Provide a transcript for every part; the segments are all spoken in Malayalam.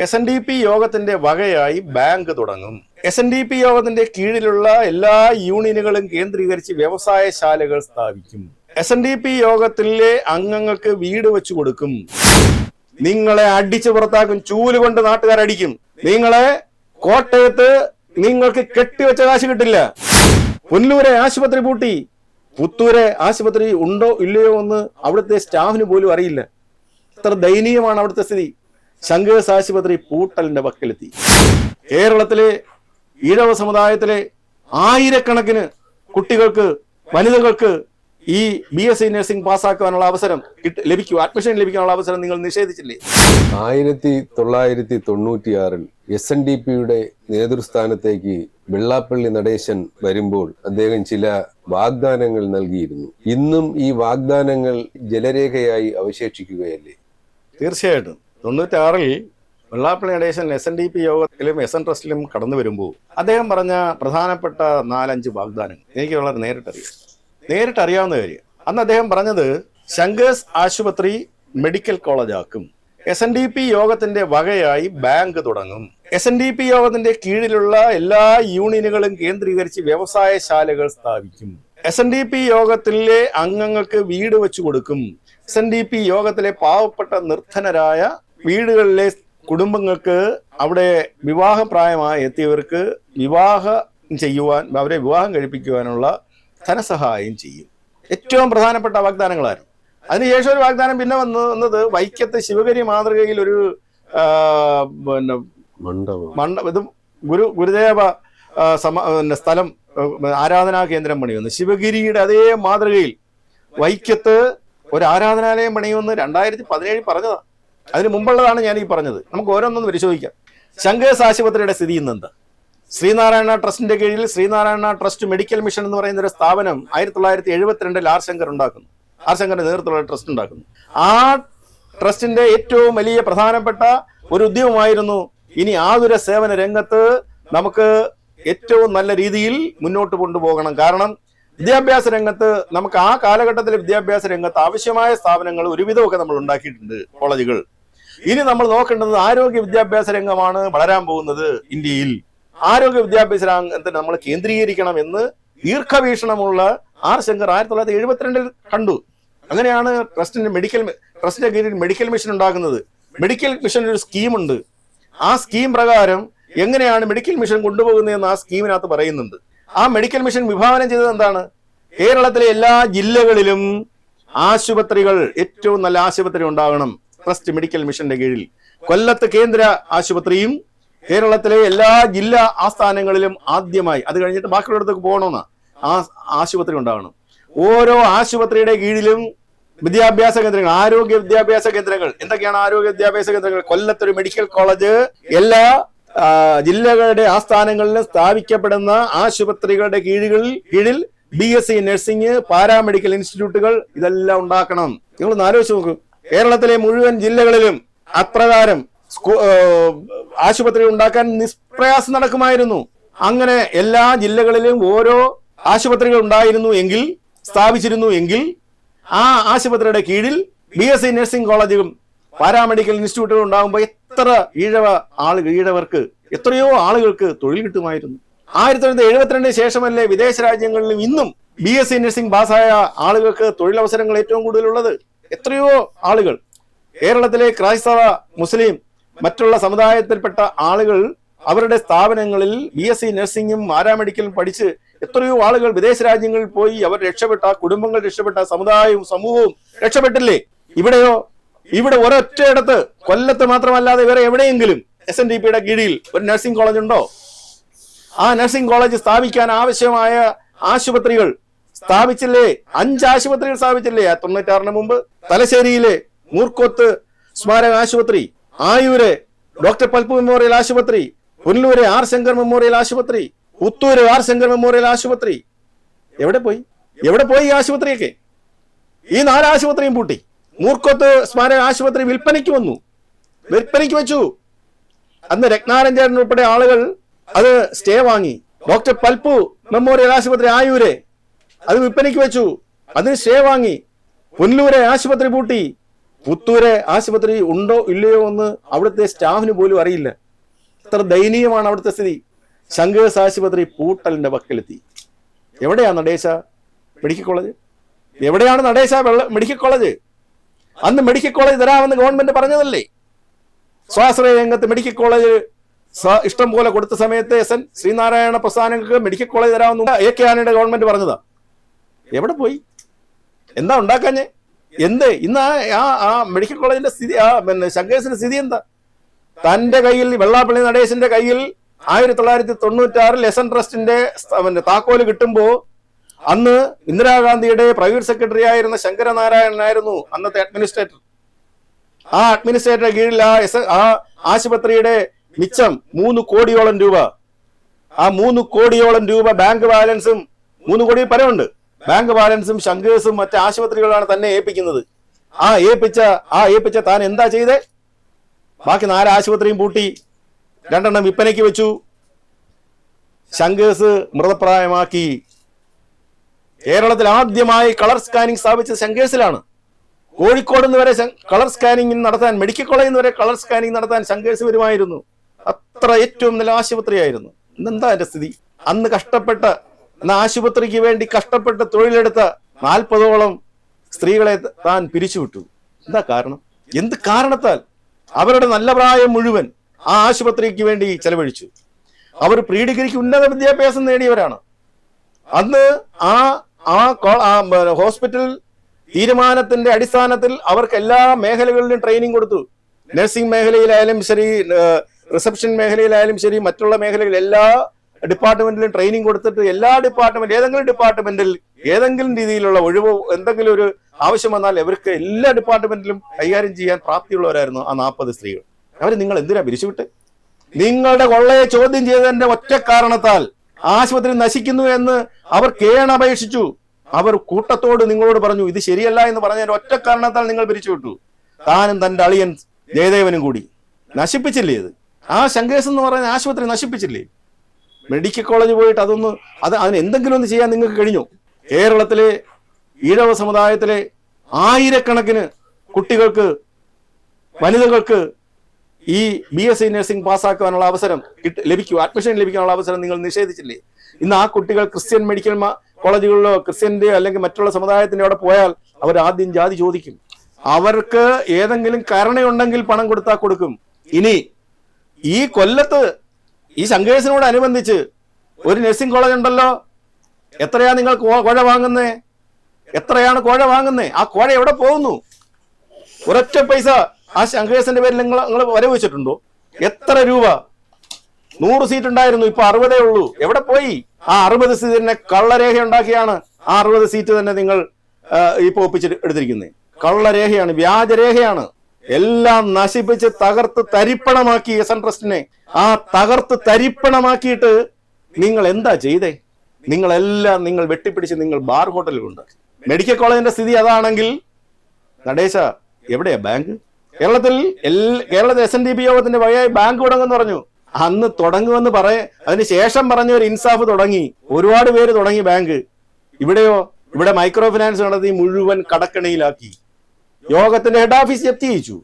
എസ് എൻ ഡി പി യോഗത്തിന്റെ വകയായി ബാങ്ക് തുടങ്ങും. എസ് എൻ ഡി പി യോഗത്തിന്റെ കീഴിലുള്ള എല്ലാ യൂണിയനുകളും കേന്ദ്രീകരിച്ച് വ്യവസായശാലകൾ സ്ഥാപിക്കും. എസ് എൻ ഡി പി യോഗത്തിലെ അംഗങ്ങൾക്ക് വീട് വെച്ചു കൊടുക്കും. നിങ്ങളെ അടിച്ചു പുറത്താക്കും ചൂൽ കൊണ്ട് നാട്ടുകാരടിക്കും നിങ്ങളെ കോട്ടയത്ത് നിങ്ങൾക്ക് കെട്ടിവെച്ച കാശ് കിട്ടില്ല. പുല്ലൂരെ ആശുപത്രി പൂട്ടി. പുത്തൂരെ ആശുപത്രി ഉണ്ടോ ഇല്ലയോ എന്ന് അവിടുത്തെ സ്റ്റാഫിന് പോലും അറിയില്ല. എത്ര ദയനീയമാണ് അവിടുത്തെ സ്ഥിതി. ശങ്കേഴ്സ് ആശുപത്രി പൂട്ടലിന്റെ വക്കിലെത്തി. കേരളത്തിലെ ഈഴവ സമുദായത്തിലെ ആയിരക്കണക്കിന് കുട്ടികൾക്ക് വനിതകൾക്ക് ഈ ബി എസ് സി നഴ്സിംഗ് പാസ്സാക്കാനുള്ള അവസരം ലഭിക്കൂ ലഭിക്കും അഡ്മിഷൻ ലഭിക്കാനുള്ള അവസരം നിങ്ങൾ നിഷേധിച്ചില്ലേ? ആയിരത്തി തൊള്ളായിരത്തി തൊണ്ണൂറ്റിയാറിൽ എസ് എൻ ഡി പിയുടെ നേതൃസ്ഥാനത്തേക്ക് വെള്ളാപ്പള്ളി നടേശൻ വരുമ്പോൾ അദ്ദേഹം ചില വാഗ്ദാനങ്ങൾ നൽകിയിരുന്നു. ഇന്നും ഈ വാഗ്ദാനങ്ങൾ ജലരേഖയായി അവശേഷിക്കുകയല്ലേ? തീർച്ചയായിട്ടും. തൊണ്ണൂറ്റാറിൽ Vellappally Natesan S N D P യോഗത്തിലും എസ് എൻ ട്രസ്റ്റിലും കടന്നു വരുമ്പോൾ അദ്ദേഹം പറഞ്ഞ പ്രധാനപ്പെട്ട നാലഞ്ച് വാഗ്ദാനങ്ങൾ എനിക്ക് വളരെ നേരിട്ടറിയാം നേരിട്ടറിയാവുന്ന കാര്യം അന്ന് അദ്ദേഹം പറഞ്ഞത് ശങ്കേഴ്സ് ആശുപത്രി മെഡിക്കൽ കോളേജ് ആക്കും എസ് എൻ ഡി പി യോഗത്തിന്റെ വകയായി ബാങ്ക് തുടങ്ങും. എസ് എൻ ഡി പി യോഗത്തിന്റെ കീഴിലുള്ള എല്ലാ യൂണിയനുകളും കേന്ദ്രീകരിച്ച് വ്യവസായ ശാലകൾ സ്ഥാപിക്കും. എസ് എൻ ഡി പി യോഗത്തിലെ അംഗങ്ങൾക്ക് വീട് വെച്ചു കൊടുക്കും. എസ് എൻ ഡി പി യോഗത്തിലെ പാവപ്പെട്ട നിർധനരായ വീടുകളിലെ കുടുംബങ്ങൾക്ക് അവിടെ വിവാഹപ്രായമായി എത്തിയവർക്ക് വിവാഹം ചെയ്യുവാൻ അവരെ വിവാഹം കഴിപ്പിക്കുവാനുള്ള ധനസഹായം ചെയ്യും. ഏറ്റവും പ്രധാനപ്പെട്ട വാഗ്ദാനങ്ങളായിരുന്നു അതിനുശേഷം ഒരു വാഗ്ദാനം പിന്നെ വന്നു വന്നത് വൈക്കത്തെ ശിവഗിരി മാതൃകയിൽ ഒരു പിന്നെ മണ്ഡപം. ഇത് ഗുരു ഗുരുദേവ സമ പിന്നെ സ്ഥലം ആരാധനാ കേന്ദ്രം പണിയുന്നു. ശിവഗിരിയുടെ അതേ മാതൃകയിൽ വൈക്കത്ത് ഒരു ആരാധനാലയം പണിയുമെന്ന് രണ്ടായിരത്തി പതിനേഴിൽ പറഞ്ഞതാ. അതിന് മുമ്പുള്ളതാണ് ഞാൻ ഈ പറഞ്ഞത്. നമുക്ക് ഓരോന്നൊന്ന് പരിശോധിക്കാം. ശങ്കേഴ്സ് ആശുപത്രിയുടെ സ്ഥിതി ഇന്ന് എന്താ ശ്രീനാരായണ ട്രസ്റ്റിന്റെ കീഴിൽ ശ്രീനാരായണ ട്രസ്റ്റ് മെഡിക്കൽ മിഷൻ എന്ന് പറയുന്ന ഒരു സ്ഥാപനം ആയിരത്തി തൊള്ളായിരത്തി എഴുപത്തിരണ്ടിൽ ആർ ശങ്കർ ഉണ്ടാക്കുന്നു. ആർ ശങ്കറിന്റെ നേതൃത്വമുള്ള ട്രസ്റ്റ് ഉണ്ടാക്കുന്നു. ആ ട്രസ്റ്റിന്റെ ഏറ്റവും വലിയ പ്രധാനപ്പെട്ട ഒരു ഉദ്യമമായിരുന്നു ഇനി ആതുര സേവന രംഗത്ത് നമുക്ക് ഏറ്റവും നല്ല രീതിയിൽ മുന്നോട്ട് കൊണ്ടുപോകണം. കാരണം വിദ്യാഭ്യാസ രംഗത്ത് നമുക്ക് ആ കാലഘട്ടത്തിലെ വിദ്യാഭ്യാസ രംഗത്ത് ആവശ്യമായ സ്ഥാപനങ്ങൾ ഒരുവിധമൊക്കെ നമ്മൾ ഉണ്ടാക്കിയിട്ടുണ്ട് കോളേജുകൾ. ഇനി നമ്മൾ നോക്കേണ്ടത് ആരോഗ്യ വിദ്യാഭ്യാസ രംഗമാണ് വളരാൻ പോകുന്നത് ഇന്ത്യയിൽ. ആരോഗ്യ വിദ്യാഭ്യാസ രംഗത്തെ നമ്മൾ കേന്ദ്രീകരിക്കണം എന്ന് ദീർഘവീക്ഷണമുള്ള ആർ ശങ്കർ ആയിരത്തി തൊള്ളായിരത്തി എഴുപത്തിരണ്ടിൽ കണ്ടു. അങ്ങനെയാണ് ട്രസ്റ്റിന്റെ മെഡിക്കൽ ട്രസ്റ്റിന്റെ കീഴിൽ മെഡിക്കൽ മിഷൻ ഉണ്ടാകുന്നത്. മെഡിക്കൽ മിഷൻ ഒരു സ്കീമുണ്ട്. ആ സ്കീം പ്രകാരം എങ്ങനെയാണ് മെഡിക്കൽ മിഷൻ കൊണ്ടുപോകുന്നതെന്ന് ആ സ്കീമിനകത്ത് പറയുന്നുണ്ട്. ആ മെഡിക്കൽ മിഷൻ വിഭാവനം ചെയ്തത് എന്താണ്? കേരളത്തിലെ എല്ലാ ജില്ലകളിലും ആശുപത്രികൾ ഏറ്റവും നല്ല ആശുപത്രി ഉണ്ടാകണം. ട്രസ്റ്റ് മെഡിക്കൽ മിഷന്റെ കീഴിൽ. കൊല്ലത്ത് കേന്ദ്ര ആശുപത്രിയും കേരളത്തിലെ എല്ലാ ജില്ലാ ആസ്ഥാനങ്ങളിലും ആദ്യമായി. അത് കഴിഞ്ഞിട്ട് ബാക്കിയുള്ളിടത്തേക്ക് പോകണമെന്ന്. ആ ആശുപത്രി ഉണ്ടാകണം ഓരോ ആശുപത്രിയുടെ കീഴിലും വിദ്യാഭ്യാസ കേന്ദ്രങ്ങൾ ആരോഗ്യ വിദ്യാഭ്യാസ കേന്ദ്രങ്ങൾ. എന്തൊക്കെയാണ് ആരോഗ്യ വിദ്യാഭ്യാസ കേന്ദ്രങ്ങൾ? കൊല്ലത്തൊരു മെഡിക്കൽ കോളേജ് എല്ലാ ജില്ലകളുടെ ആസ്ഥാനങ്ങളിലും സ്ഥാപിക്കപ്പെടുന്ന ആശുപത്രികളുടെ കീഴുകളിൽ കീഴിൽ B S C nursing paramedical ഇൻസ്റ്റിറ്റ്യൂട്ടുകൾ ഇതെല്ലാം ഉണ്ടാക്കണം. നിങ്ങൾ ഒന്ന് ആലോചിച്ച് നോക്കൂ. കേരളത്തിലെ മുഴുവൻ ജില്ലകളിലും അപ്രകാരം ആശുപത്രി ഉണ്ടാക്കാൻ നിഷ്പ്രയാസം നടക്കുമായിരുന്നു. അങ്ങനെ എല്ലാ ജില്ലകളിലും ഓരോ ആശുപത്രികൾ ഉണ്ടായിരുന്നു എങ്കിൽ സ്ഥാപിച്ചിരുന്നു എങ്കിൽ ആ ആശുപത്രിയുടെ കീഴിൽ ബി എസ് സി നഴ്സിംഗ് കോളേജും പാരാമെഡിക്കൽ ഇൻസ്റ്റിറ്റ്യൂട്ടുകൾ ഉണ്ടാകുമ്പോൾ എത്ര ഈഴവ ആളുകൾ ഈഴവർക്ക് എത്രയോ ആളുകൾക്ക് തൊഴിൽ കിട്ടുമായിരുന്നു. ആയിരത്തി തൊള്ളായിരത്തി എഴുപത്തിരണ്ടിന് ശേഷമല്ലേ വിദേശ രാജ്യങ്ങളിലും ഇന്നും ബി എസ് സി നഴ്സിംഗ് പാസ്സായ ആളുകൾക്ക് തൊഴിലവസരങ്ങൾ ഏറ്റവും കൂടുതലുള്ളത്? എത്രയോ ആളുകൾ കേരളത്തിലെ ക്രൈസ്തവ മുസ്ലിം മറ്റുള്ള സമുദായത്തിൽപ്പെട്ട ആളുകൾ അവരുടെ സ്ഥാപനങ്ങളിൽ ബി എസ് സി നഴ്സിംഗും മാരാമെഡിക്കലും പഠിച്ച് എത്രയോ ആളുകൾ വിദേശ രാജ്യങ്ങളിൽ പോയി അവർ രക്ഷപ്പെട്ട കുടുംബങ്ങൾ രക്ഷപ്പെട്ട സമുദായവും സമൂഹവും രക്ഷപ്പെട്ടില്ലേ? ഇവിടെയോ? ഇവിടെ ഒരൊറ്റയിടത്ത് കൊല്ലത്ത് മാത്രമല്ലാതെ വേറെ എവിടെയെങ്കിലും എസ് എൻ ഡി പിയുടെ കീഴിൽ ഒരു നഴ്സിംഗ് കോളേജ് ഉണ്ടോ ആ നഴ്സിംഗ് കോളേജ് സ്ഥാപിക്കാൻ ആവശ്യമായ ആശുപത്രികൾ സ്ഥാപിച്ചില്ലേ? അഞ്ച് ആശുപത്രികൾ സ്ഥാപിച്ചില്ലേ? ആ തൊണ്ണൂറ്റാറിന് മുമ്പ് തലശ്ശേരിയിലെ മൂർക്കോത്ത് സ്മാരക ആശുപത്രി ആയൂര് ഡോക്ടർ പൽപ്പു മെമ്മോറിയൽ ആശുപത്രി പുല്ലൂര് ആർ ശങ്കർ മെമ്മോറിയൽ ആശുപത്രി പുത്തൂര് ആർ ശങ്കർ മെമ്മോറിയൽ ആശുപത്രി. എവിടെ പോയി? എവിടെ പോയി ഈ ആശുപത്രിയൊക്കെ? ഈ നാല് ആശുപത്രിയും പൂട്ടി. മൂർക്കോത്ത് സ്മാരക ആശുപത്രി വിൽപ്പനയ്ക്ക് വന്നു. വിൽപ്പനയ്ക്ക് വെച്ചു. അന്ന് രത്നാരഞ്ജൻ ഉൾപ്പെടെ ആളുകൾ അത് സ്റ്റേ വാങ്ങി. ഡോക്ടർ പൽപ്പു മെമ്മോറിയൽ ആശുപത്രി ആയൂരെ അത് വിൽപ്പനയ്ക്ക് വെച്ചു. അതിന് സ്റ്റേ വാങ്ങി. പുല്ലൂരെ ആശുപത്രി പൂട്ടി. പുത്തൂരെ ആശുപത്രി ഉണ്ടോ ഇല്ലയോ എന്ന് അവിടുത്തെ സ്റ്റാഫിന് പോലും അറിയില്ല. എത്ര ദയനീയമാണ് അവിടുത്തെ സ്ഥിതി. ശങ്കേഴ്സ് ആശുപത്രി പൂട്ടലിന്റെ വക്കിലെത്തി. എവിടെയാണ് നടേശ? Medical college? എവിടെയാണ് നടേശ മെഡിക്കൽ കോളേജ്? അന്ന് മെഡിക്കൽ കോളേജ് തരാമെന്ന് ഗവൺമെന്റ് പറഞ്ഞതല്ലേ? സ്വാശ്രയ രംഗത്ത് മെഡിക്കൽ കോളേജ് ഇഷ്ടം പോലെ കൊടുത്ത സമയത്ത് എസ് എൻ ശ്രീനാരായണ പ്രസ്ഥാനങ്ങൾക്ക് മെഡിക്കൽ കോളേജ് തരാമെന്ന് എ കെ ആനയുടെ ഗവൺമെന്റ് പറഞ്ഞതാ. എവിടെ പോയി? എന്താ ഉണ്ടാക്കാഞ്ഞേ? എന്ത്? ഇന്ന് ആ- ആ മെഡിക്കൽ കോളേജിന്റെ സ്ഥിതി ആ പിന്നെ ശങ്കേഴ്സിന്റെ സ്ഥിതി എന്താ? തന്റെ കയ്യിൽ വെള്ളാപ്പള്ളി നടേശന്റെ കയ്യിൽ ആയിരത്തി തൊള്ളായിരത്തി തൊണ്ണൂറ്റാറിൽ എസ് ട്രസ്റ്റിന്റെ പിന്നെ താക്കോൽ കിട്ടുമ്പോ അന്ന് ഇന്ദിരാഗാന്ധിയുടെ പ്രൈവറ്റ് സെക്രട്ടറി ആയിരുന്ന ശങ്കരനാരായണനായിരുന്നു അന്നത്തെ അഡ്മിനിസ്ട്രേറ്റർ. ആ അഡ്മിനിസ്ട്രേറ്ററുടെ കീഴിൽ ആ എസ് ആ ആശുപത്രിയുടെ മിച്ചം മൂന്ന് കോടിയോളം രൂപ. ആ മൂന്ന് കോടിയോളം രൂപ ബാങ്ക് ബാലൻസും മൂന്ന് കോടി പരമുണ്ട് ബാങ്ക് ബാലൻസും ശങ്കേഴ്സും മറ്റ് ആശുപത്രികളാണ് തന്നെ ഏൽപ്പിക്കുന്നത്. ആ ഏൽപ്പിച്ച ആ ഏൽപ്പിച്ച താൻ എന്താ ചെയ്തേ? ബാക്കി നാല് ആശുപത്രിയും പൂട്ടി. രണ്ടെണ്ണം വിൽപ്പനയ്ക്ക് വെച്ചു. ശങ്കേഴ്സ് മൃതപ്രായമാക്കി. കേരളത്തിൽ ആദ്യമായി കളർ സ്കാനിംഗ് സ്ഥാപിച്ചത് ശങ്കേഴ്സിലാണ് കോഴിക്കോട് നിന്ന് വരെ കളർ സ്കാനിങ് നടത്താൻ മെഡിക്കൽ കോളേജിൽ നിന്ന് വരെ കളർ സ്കാനിങ് നടത്താൻ ശങ്കേഴ്സ് വരുമായിരുന്നു അത്ര ഏറ്റവും നല്ല ആശുപത്രിയായിരുന്നു. ഇന്നെന്താ എന്റെ സ്ഥിതി? അന്ന് കഷ്ടപ്പെട്ട അന്ന് ആശുപത്രിക്ക് വേണ്ടി കഷ്ടപ്പെട്ട് തൊഴിലെടുത്ത നാൽപ്പതോളം സ്ത്രീകളെ താൻ പിരിച്ചുവിട്ടു. എന്താ കാരണം? എന്ത് കാരണത്താൽ? അവരുടെ നല്ല പ്രായം മുഴുവൻ ആ ആശുപത്രിക്ക് വേണ്ടി ചെലവഴിച്ചു. അവർ പ്രീ ഡിഗ്രിക്ക് ഉന്നത വിദ്യാഭ്യാസം നേടിയവരാണ്. അന്ന് ആ ആ ഹോസ്പിറ്റൽ തീരുമാനത്തിന്റെ അടിസ്ഥാനത്തിൽ അവർക്ക് എല്ലാ മേഖലകളിലും ട്രെയിനിങ് കൊടുത്തു. നഴ്സിംഗ് മേഖലയിലായാലും ശരി റിസപ്ഷൻ മേഖലയിലായാലും ശരി മറ്റുള്ള മേഖലകളിൽ എല്ലാ ഡിപ്പാർട്ട്മെന്റിലും ട്രെയിനിങ് കൊടുത്തിട്ട് എല്ലാ ഡിപ്പാർട്ട്മെന്റ് ഏതെങ്കിലും ഡിപ്പാർട്ട്മെന്റിൽ ഏതെങ്കിലും രീതിയിലുള്ള ഒഴിവ് എന്തെങ്കിലും ഒരു ആവശ്യം വന്നാൽ ഇവർക്ക് എല്ലാ ഡിപ്പാർട്ട്മെന്റിലും കൈകാര്യം ചെയ്യാൻ പ്രാപ്തിയുള്ളവരായിരുന്നു ആ നാൽപ്പത് സ്ത്രീകൾ. അവർ നിങ്ങൾ എന്തിനാ പിരിച്ചുവിട്ട്? നിങ്ങളുടെ കൊള്ളയെ ചോദ്യം ചെയ്തതിന്റെ ഒറ്റ കാരണത്താൽ ആശുപത്രി നശിക്കുന്നു എന്ന് അവർ കേണപേക്ഷിച്ചു അവർ കൂട്ടത്തോട് നിങ്ങളോട് പറഞ്ഞു ഇത് ശരിയല്ല എന്ന് പറഞ്ഞതിന്റെ ഒറ്റ കാരണത്താൽ നിങ്ങൾ പിരിച്ചുവിട്ടു. താനും തന്റെ അളിയൻ ജയദേവനും കൂടി. നശിപ്പിച്ചില്ലേ ഇത്? ആ ശങ്കേശ് എന്ന് പറയുന്ന ആശുപത്രി നശിപ്പിച്ചില്ലേ? മെഡിക്കൽ കോളേജ് പോയിട്ട് അതൊന്ന് അത് അതിന് എന്തെങ്കിലും ഒന്ന് ചെയ്യാൻ നിങ്ങൾക്ക് കഴിഞ്ഞു? കേരളത്തിലെ ഈഴവ സമുദായത്തിലെ ആയിരക്കണക്കിന് കുട്ടികൾക്ക് വനിതകൾക്ക് ഈ ബി എസ് സി നഴ്സിംഗ് പാസ്സാക്കാനുള്ള അവസരം കിട്ട- ലഭിക്കും. അഡ്മിഷൻ ലഭിക്കാനുള്ള അവസരം നിങ്ങൾ നിഷേധിച്ചില്ലേ? ഇന്ന് ആ കുട്ടികൾ ക്രിസ്ത്യൻ മെഡിക്കൽ കോളേജുകളിലോ ക്രിസ്ത്യന്റെ അല്ലെങ്കിൽ മറ്റുള്ള സമുദായത്തിന്റെ അവിടെ പോയാൽ അവർ ആദ്യം ജാതി ചോദിക്കും. അവർക്ക് ഏതെങ്കിലും കരുണയുണ്ടെങ്കിൽ പണം കൊടുത്താൽ കൊടുക്കും. ഇനി ഈ കൊല്ലത്ത് ഈ ശങ്കേഴ്സിനോട് അനുബന്ധിച്ച് ഒരു നഴ്സിംഗ് കോളേജ് ഉണ്ടല്ലോ. എത്രയാ നിങ്ങൾ കോഴ വാങ്ങുന്നേ? എത്രയാണ് കോഴ വാങ്ങുന്നേ? ആ കോഴ എവിടെ പോകുന്നു? ഒരൊറ്റ പൈസ ആ ശങ്കേഴ്സിന്റെ പേരിൽ നിങ്ങൾ നിങ്ങൾ വരവ് വെച്ചിട്ടുണ്ടോ എത്ര രൂപ? നൂറ് സീറ്റ് ഉണ്ടായിരുന്നു ഇപ്പൊ അറുപതേ ഉള്ളൂ. എവിടെ പോയി? ആ അറുപത് സീറ്റ് തന്നെ കള്ളരേഖ ഉണ്ടാക്കിയാണ് ആ അറുപത് സീറ്റ് തന്നെ നിങ്ങൾ ഇപ്പൊ ഒപ്പിച്ച് എടുത്തിരിക്കുന്നത് കള്ളരേഖയാണ് വ്യാജരേഖയാണ്. എല്ലാം നശിപ്പിച്ച് തകർത്ത് തരിപ്പണമാക്കി എസ് എൻ ട്രസ്റ്റിനെ. ആ തകർത്ത് തരിപ്പണമാക്കിയിട്ട് നിങ്ങൾ എന്താ ചെയ്തേ? നിങ്ങളെല്ലാം നിങ്ങൾ വെട്ടിപ്പിടിച്ച് നിങ്ങൾ ബാർ ഹോട്ടലിലുണ്ട്. മെഡിക്കൽ കോളേജിന്റെ സ്ഥിതി അതാണെങ്കിൽ നടേശ എവിടെയാ ബാങ്ക്? കേരളത്തിൽ കേരളത്തിൽ എസ് എൻ ഡി പി യോഗത്തിന്റെ വഴിയായി ബാങ്ക് തുടങ്ങുമെന്ന് പറഞ്ഞു. അന്ന് തുടങ്ങുമെന്ന് പറയ അതിന് ശേഷം പറഞ്ഞ ഒരു ഇൻസാഫ് തുടങ്ങി. ഒരുപാട് പേര് തുടങ്ങി ബാങ്ക്. ഇവിടെയോ? ഇവിടെ മൈക്രോ ഫിനാൻസ് നടത്തി മുഴുവൻ കടക്കണിയിലാക്കി. യോഗത്തിന്റെ ഹെഡ് ഓഫീസ് ജപ്തി ചെയ്യിച്ചു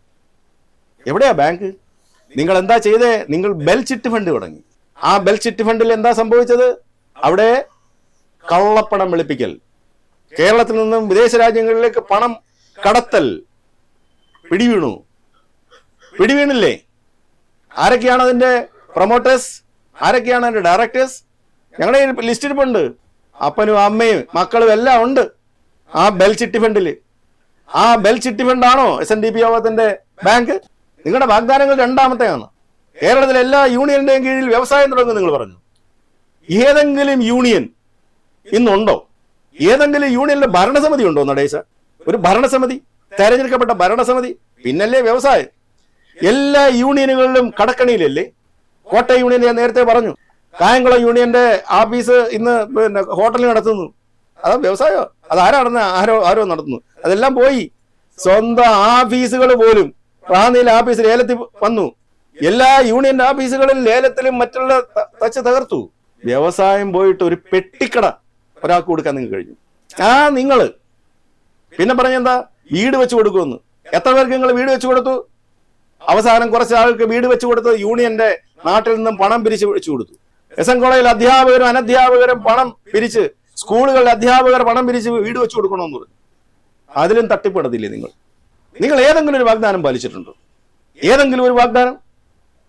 എവിടെയാ ബാങ്ക് നിങ്ങൾ എന്താ ചെയ്തേ? നിങ്ങൾ ബെൽ ചിറ്റ് ഫണ്ട് തുടങ്ങി. ആ ബെൽ ചിറ്റ് ഫണ്ടിൽ എന്താ സംഭവിച്ചത്? അവിടെ കള്ളപ്പണം വെളുപ്പിക്കൽ. കേരളത്തിൽ നിന്നും വിദേശ രാജ്യങ്ങളിലേക്ക് പണം കടത്തൽ. പിടിവീണു. പിടിവീണില്ലേ? ആരൊക്കെയാണ് അതിന്റെ പ്രൊമോട്ടേഴ്സ് ആരൊക്കെയാണ് അതിന്റെ ഡയറക്ടേഴ്സ് ഞങ്ങളുടെ ലിസ്റ്റിരിപ്പുണ്ട് അപ്പനും അമ്മയും മക്കളും എല്ലാം ഉണ്ട് ആ ബെൽ ചിട്ടി ഫണ്ടിൽ ആ ബെൽ ചിട്ടി ഫണ്ടാണോ എസ് എൻ ഡി പി യോഗത്തിന്റെ ബാങ്ക് നിങ്ങളുടെ വാഗ്ദാനങ്ങൾ രണ്ടാമത്തെയാണ്. കേരളത്തിലെ എല്ലാ യൂണിയന്റെയും കീഴിൽ വ്യവസായം തുടങ്ങും നിങ്ങൾ പറഞ്ഞു. ഏതെങ്കിലും യൂണിയൻ ഇന്നുണ്ടോ? ഏതെങ്കിലും യൂണിയനിലെ ഭരണസമിതി ഉണ്ടോ നടേശ? ഒരു ഭരണസമിതി തെരഞ്ഞെടുക്കപ്പെട്ട ഭരണസമിതി പിന്നല്ലേ വ്യവസായം. എല്ലാ യൂണിയനുകളിലും കടക്കണിയിലല്ലേ? കോട്ടയ യൂണിയൻ ഞാൻ നേരത്തെ പറഞ്ഞു. കായംകുളം യൂണിയന്റെ ആഫീസ് ഇന്ന് പിന്നെ ഹോട്ടലിൽ നടത്തുന്നു. അതാ വ്യവസായോ. അത് ആരാ നടന്ന ആരോ ആരോ നടത്തുന്നു? അതെല്ലാം പോയി. സ്വന്തം ആഫീസുകൾ പോലും. റാന്നിയിൽ ആഫീസ് ലേലത്തിൽ വന്നു. എല്ലാ യൂണിയൻ ആഫീസുകളും ലേലത്തിലും മറ്റുള്ള തച്ച് തകർത്തു. വ്യവസായം പോയിട്ട് ഒരു പെട്ടിക്കട ഒരാൾക്ക് കൊടുക്കാൻ നിങ്ങൾക്ക് കഴിഞ്ഞു. ആ നിങ്ങൾ. പിന്നെ പറഞ്ഞെന്താ വീട് വെച്ച് കൊടുക്കുമെന്ന്. എത്ര പേർക്ക് നിങ്ങൾ വീട് വെച്ച് കൊടുത്തു? അവസാനം കുറച്ച് ആൾക്ക് വീട് വെച്ച് കൊടുത്ത് യൂണിയന്റെ നാട്ടിൽ നിന്നും പണം പിരിച്ച് വെച്ചു കൊടുത്തു. എസ് എൻ കോളേജിൽ അധ്യാപകരും അനധ്യാപകരും പണം പിരിച്ച് സ്കൂളുകളിലെ അധ്യാപകർ പണം പിരിച്ച് വീട് വെച്ച് കൊടുക്കണമെന്ന് പറഞ്ഞു. അതിലും തട്ടിപ്പെടുന്നില്ലേ നിങ്ങൾ? നിങ്ങൾ ഏതെങ്കിലും ഒരു വാഗ്ദാനം പാലിച്ചിട്ടുണ്ടോ? ഏതെങ്കിലും ഒരു വാഗ്ദാനം?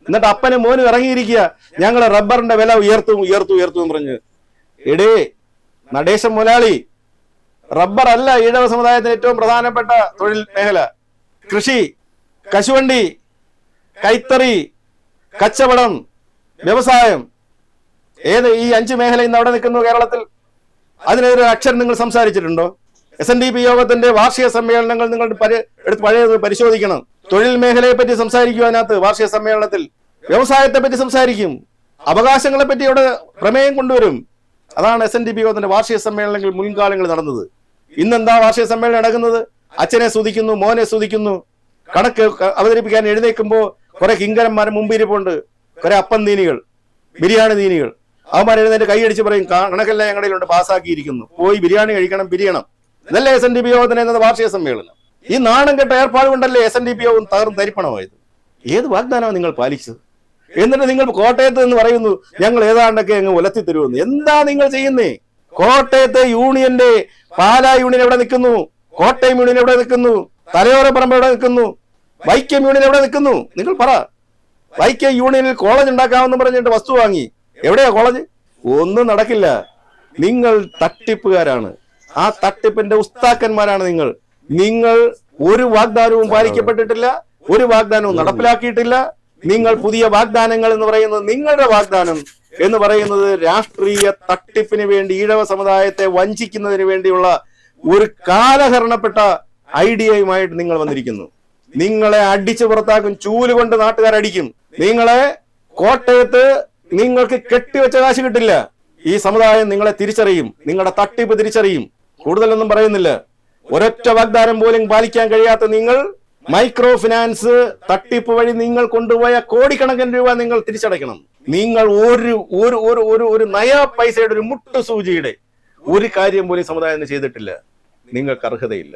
എന്നിട്ട് അപ്പനും മോനും ഇറങ്ങിയിരിക്കുക. ഞങ്ങളെ റബ്ബറിന്റെ വില ഉയർത്തും ഉയർത്തും ഉയർത്തും എന്ന് പറഞ്ഞ്. എടേ നടേശം മുലാളി റബ്ബർ അല്ല ഈഴവ സമുദായത്തിന് ഏറ്റവും പ്രധാനപ്പെട്ട തൊഴിൽ മേഖല. കൃഷി കശുവണ്ടി കൈത്തറി കച്ചവടം വ്യവസായം. ഏത് ഈ അഞ്ച് മേഖല ഇന്ന് അവിടെ നിൽക്കുന്നു കേരളത്തിൽ? അതിനെതിരെ അക്ഷരം നിങ്ങൾ സംസാരിച്ചിട്ടുണ്ടോ? എസ് എൻ ഡി പി യോഗത്തിന്റെ വാർഷിക സമ്മേളനങ്ങൾ നിങ്ങൾ എടുത്ത് പഴയത് പരിശോധിക്കണം. തൊഴിൽ മേഖലയെ പറ്റി സംസാരിക്കും അതിനകത്ത്. വാർഷിക സമ്മേളനത്തിൽ വ്യവസായത്തെ പറ്റി സംസാരിക്കും. അവകാശങ്ങളെ പറ്റി അവിടെ പ്രമേയം കൊണ്ടുവരും. അതാണ് എസ് എൻ ഡി പി യോഗത്തിന്റെ വാർഷിക സമ്മേളനങ്ങൾ മുൻകാലങ്ങളിൽ നടന്നത്. ഇന്നെന്താ വാർഷിക സമ്മേളനം നടക്കുന്നത്? അച്ഛനെ സ്തുതിക്കുന്നു മോനെ സ്തുതിക്കുന്നു. കണക്ക് ക- അവതരിപ്പിക്കാൻ എഴുന്നേക്കുമ്പോൾ കുറെ കിങ്കരന്മാരെ മുമ്പിരിപ്പുണ്ട്. കുറെ അപ്പം ദീനികൾ ബിരിയാണി ദീനികൾ അവന്മാർ എഴുന്നേറ്റ് കൈയടിച്ച് പറയും "കാ- കണക്കെല്ലാം ഞങ്ങളുടെ പാസ്സാക്കിയിരിക്കുന്നു. പോയി ബിരിയാണി കഴിക്കണം പിരിയണം. ഇതല്ലേ എസ് എൻ ഡി പി യോഗത്തിന് എന്നത് വാർഷിക സമ്മേളനം? ഈ നാണം കെട്ട ഏർപ്പാട് കൊണ്ടല്ലേ എസ് എൻ ഡി പി യോഗം തകർന്ന് തരിപ്പണമായത്? ഏത് വാഗ്ദാനമാണ് നിങ്ങൾ പാലിച്ചത്? എന്നിട്ട് നിങ്ങൾ കോട്ടയത്ത് എന്ന് പറയുന്നു ഞങ്ങൾ ഏതാണ്ടൊക്കെ അങ്ങ് ഉലത്തി തരുമെന്ന്. എന്താ നിങ്ങൾ ചെയ്യുന്നേ? കോട്ടയത്തെ യൂണിയന്റെ പാലാ യൂണിയൻ എവിടെ നിൽക്കുന്നു? കോട്ടയം യൂണിയൻ എവിടെ നിൽക്കുന്നു? തലയോര പറമ്പ് എവിടെ നിൽക്കുന്നു? വൈക്കം യൂണിയൻ എവിടെ നിൽക്കുന്നു? നിങ്ങൾ പറ. വൈക്കം യൂണിയനിൽ കോളേജ് ഉണ്ടാക്കാമെന്ന് പറഞ്ഞിട്ട് വസ്തു വാങ്ങി. എവിടെയാ കോളേജ്? ഒന്നും നടക്കില്ല. നിങ്ങൾ തട്ടിപ്പുകാരാണ്. ആ തട്ടിപ്പിന്റെ ഉസ്താക്കന്മാരാണ് നിങ്ങൾ. നിങ്ങൾ ഒരു വാഗ്ദാനവും പാലിക്കപ്പെട്ടിട്ടില്ല ഒരു വാഗ്ദാനവും നടപ്പിലാക്കിയിട്ടില്ല. നിങ്ങൾ പുതിയ വാഗ്ദാനങ്ങൾ എന്ന് പറയുന്നത് നിങ്ങളുടെ വാഗ്ദാനം എന്ന് പറയുന്നത് രാഷ്ട്രീയ തട്ടിപ്പിന് വേണ്ടി ഈഴവ സമുദായത്തെ വഞ്ചിക്കുന്നതിന് വേണ്ടിയുള്ള ഒരു കാലഹരണപ്പെട്ട ഐഡിയയുമായിട്ട് നിങ്ങൾ വന്നിരിക്കുന്നു. നിങ്ങളെ അടിച്ചു പുറത്താക്കും ചൂൽ കൊണ്ട് നാട്ടുകാർ അടിക്കും. നിങ്ങളെ കോട്ടയത്ത് നിങ്ങൾക്ക് കെട്ടിവെച്ച കാശ് കിട്ടില്ല. ഈ സമുദായം നിങ്ങളെ തിരിച്ചറിയും നിങ്ങളുടെ തട്ടിപ്പ് തിരിച്ചറിയും. കൂടുതലൊന്നും പറയുന്നില്ല. ഒരൊറ്റ വാഗ്ദാനം പോലും പാലിക്കാൻ കഴിയാത്ത നിങ്ങൾ മൈക്രോ ഫിനാൻസ് തട്ടിപ്പ് വഴി നിങ്ങൾ കൊണ്ടുപോയ കോടിക്കണക്കിന് രൂപ നിങ്ങൾ തിരിച്ചടയ്ക്കണം. നിങ്ങൾ ഒരു ഒരു ഒരു ഒരു ഒരു നയ പൈസയുടെ ഒരു മുട്ടു സൂചിയുടെ ഒരു കാര്യം പോലും സമുദായം ചെയ്തിട്ടില്ല. നിങ്ങൾക്ക് അർഹതയില്ല.